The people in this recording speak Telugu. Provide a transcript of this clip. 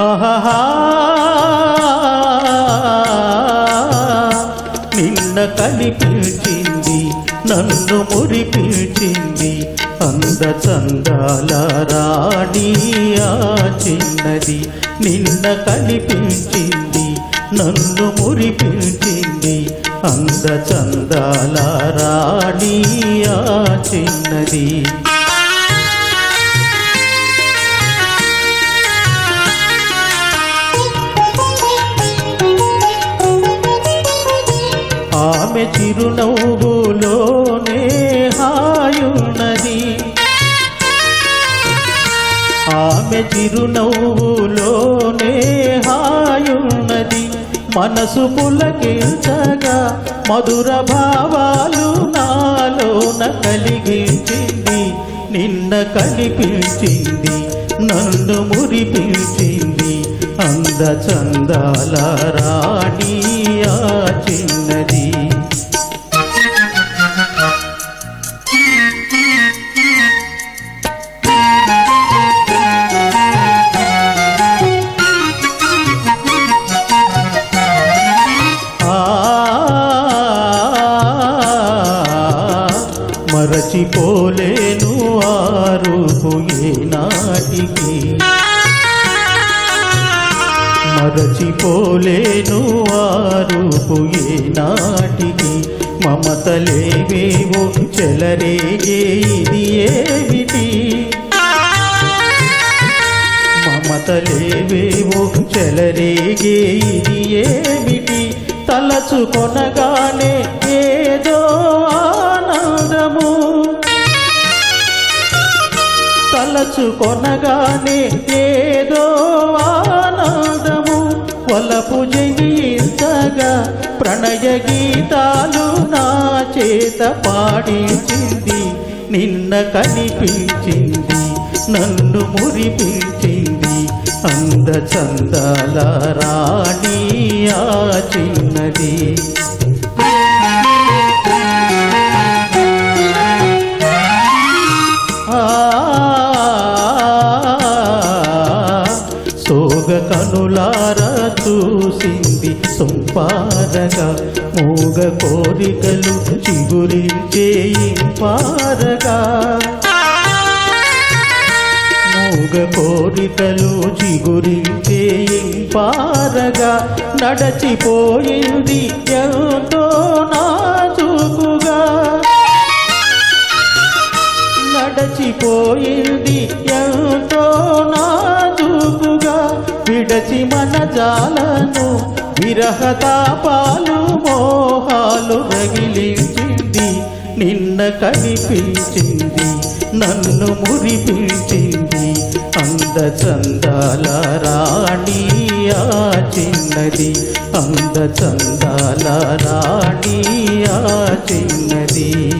ఆహాహా. నిన్న కనిపించింది నన్ను మురిపించింది అంద చందాల రాణి ఆ చిన్నది. నిన్న కనిపించింది నన్ను మురిపించింది అంద చందాల రాణి ఆ చిన్నది. ఆమె చిరునవ్వులోనే హాయున్నది. ఆమె చిరునవ్వులోనే హాయున్నది. మనసు పులకించగా మధుర భావాలు నాలోన కలిగించింది. నిన్న కలిపించింది నన్ను మురిపించింది. అంద చందాల రాణి మరచిపోలేను ఆరుపు ఏనాటికి మరచిపోలేను ఆరుపు ఏనాటికి మమతలేవేవో చెలరేగే ఇది ఏమిటి? మమతలేవేవో చెలరేగే ఇది ఏమిటి? తలచుకొనగానే ఏ తలచుకొనగానే ఏదో ఆనందము. వలపు జయించగా ప్రణయ గీతాలు నా చేత పాడించింది. నిన్న కనిపించింది నన్ను మురిపించింది. అంద చందాల రాణి ఆ చిన్నది. కనులార చూసింది సొంపారగా మూగ కోరికలు చిగురి పారగా మూగ కోరికలు చిగురించే పారగా నడచిపోయింది ఎంతో నాచుకుగా నడచిపోయింది ఎంతో నా విడచి మన జాలను విరహతాపాలు మోహాలు రగిలించింది. నిన్న కనిపించింది నన్ను మురిపించింది. అంద చందాల రాణి ఆ చిన్నది అంద చందాల రాణి ఆ చిన్నది.